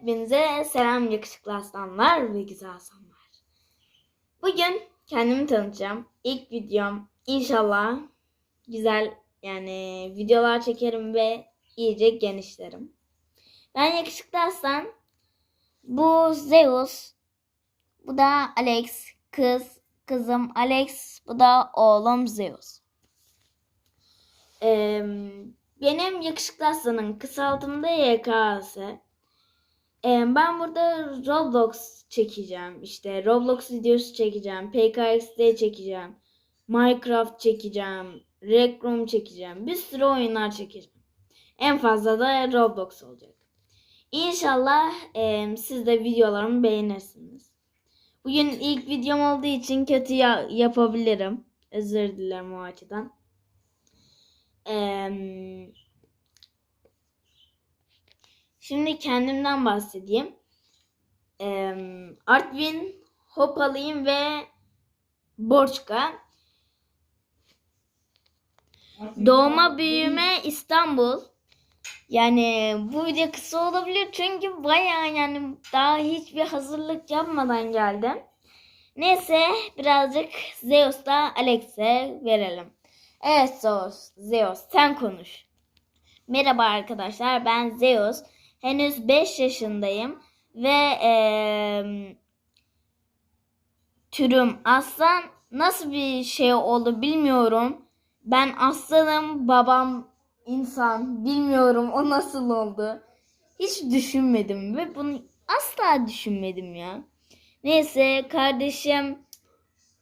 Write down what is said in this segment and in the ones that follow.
Hepinize selam yakışıklı aslanlar ve güzel aslanlar. Bugün kendimi tanıtacağım. İlk videom inşallah güzel yani videolar çekerim ve iyice genişlerim. Ben yakışıklı aslan. Bu Zeus. Bu da Alex. Kız. Kızım Alex. Bu da oğlum Zeus. Ee, benim yakışıklı aslanın kısaltımda YKS. Ben burada Roblox çekeceğim. İşte Roblox videosu çekeceğim. PKXD çekeceğim. Minecraft çekeceğim. Rec Room çekeceğim. Bir sürü oyunlar çekeceğim. En fazla da Roblox olacak. İnşallah e, siz de videolarımı beğenirsiniz. Bugün ilk videom olduğu için kötü ya- yapabilirim. Özür dilerim o açıdan. Eee Şimdi kendimden bahsedeyim. Ee, Artvin, Hopalıyım ve Borçka. Doğma büyüme İstanbul. Yani bu video kısa olabilir çünkü baya yani daha hiçbir hazırlık yapmadan geldim. Neyse birazcık Zeus'la Alex'e verelim. Evet Zeus, Zeus sen konuş. Merhaba arkadaşlar ben Zeus. Henüz 5 yaşındayım ve eee, türüm aslan nasıl bir şey oldu bilmiyorum. Ben aslanım, babam insan. Bilmiyorum o nasıl oldu. Hiç düşünmedim ve bunu asla düşünmedim ya. Neyse kardeşim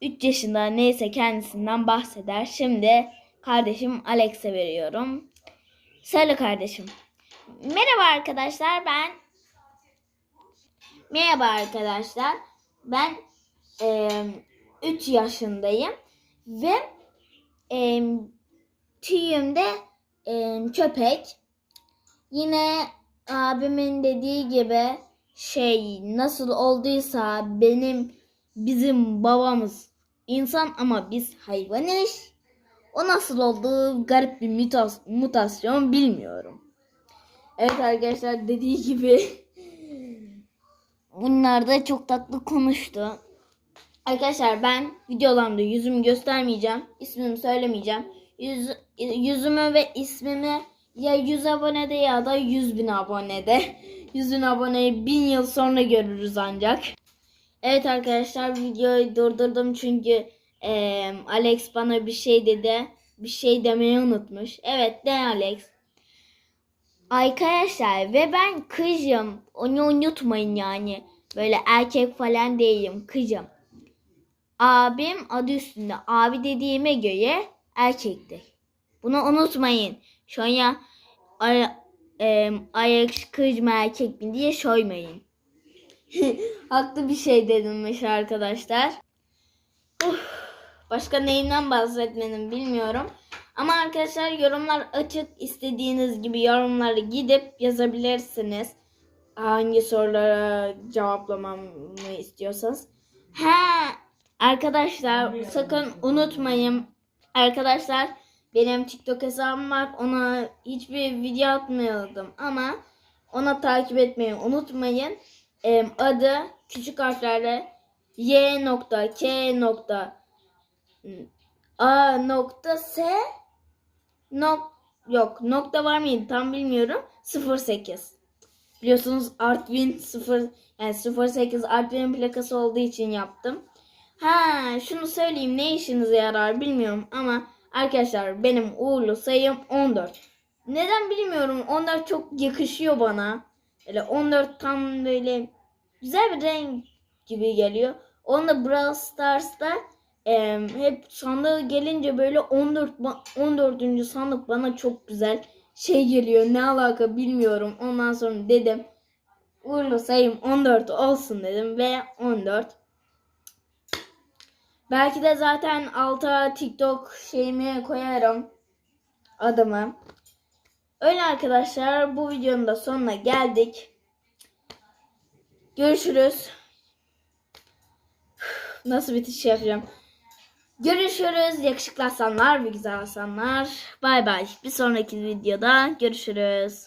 3 yaşında neyse kendisinden bahseder. Şimdi kardeşim Alex'e veriyorum. Söyle kardeşim. Merhaba arkadaşlar ben Merhaba arkadaşlar ben 3 yaşındayım ve e, tüyümde e, köpek yine abimin dediği gibi şey nasıl olduysa benim bizim babamız insan ama biz hayvanız o nasıl oldu garip bir mutas- mutasyon bilmiyorum. Evet arkadaşlar dediği gibi bunlar da çok tatlı konuştu. Arkadaşlar ben videolarımda yüzümü göstermeyeceğim. ismimi söylemeyeceğim. Yüz, yüzümü ve ismimi ya 100 abonede ya da 100 bin abonede. 100 bin aboneyi 1000 yıl sonra görürüz ancak. Evet arkadaşlar videoyu durdurdum çünkü eee, Alex bana bir şey dedi. Bir şey demeyi unutmuş. Evet de Alex. Arkadaşlar ve ben kızım. Onu unutmayın yani. Böyle erkek falan değilim. Kızım. Abim adı üstünde. Abi dediğime göre erkektir. Bunu unutmayın. Sonra ay, e, ayak kız mı erkek mi diye sormayın. Haklı bir şey dedimmiş arkadaşlar. Uf, başka neyinden bahsetmedim bilmiyorum. Ama arkadaşlar yorumlar açık. İstediğiniz gibi yorumları gidip yazabilirsiniz. Hangi sorulara cevaplamamı istiyorsanız. Ha arkadaşlar sakın unutmayın. Arkadaşlar benim TikTok hesabım var. Ona hiçbir video atmıyordum ama ona takip etmeyi unutmayın. Adı küçük harflerle y nokta k nokta a nokta s nok yok nokta var mıydı tam bilmiyorum 08 biliyorsunuz Artvin 0 yani 08 Artvin plakası olduğu için yaptım. Ha şunu söyleyeyim ne işinize yarar bilmiyorum ama arkadaşlar benim uğurlu sayım 14. Neden bilmiyorum 14 çok yakışıyor bana. Böyle 14 tam böyle güzel bir renk gibi geliyor. Onu da Brawl Stars'ta e, hep sandığı gelince böyle 14 ba- 14. sandık bana çok güzel şey geliyor. Ne alaka bilmiyorum. Ondan sonra dedim uğurlu sayım 14 olsun dedim ve 14. Belki de zaten alta TikTok şeyimi koyarım adımı. Öyle arkadaşlar bu videonun da sonuna geldik. Görüşürüz. Nasıl bitiş yapacağım? Görüşürüz yakışıklı aslanlar ve güzel aslanlar. Bay bay. Bir sonraki videoda görüşürüz.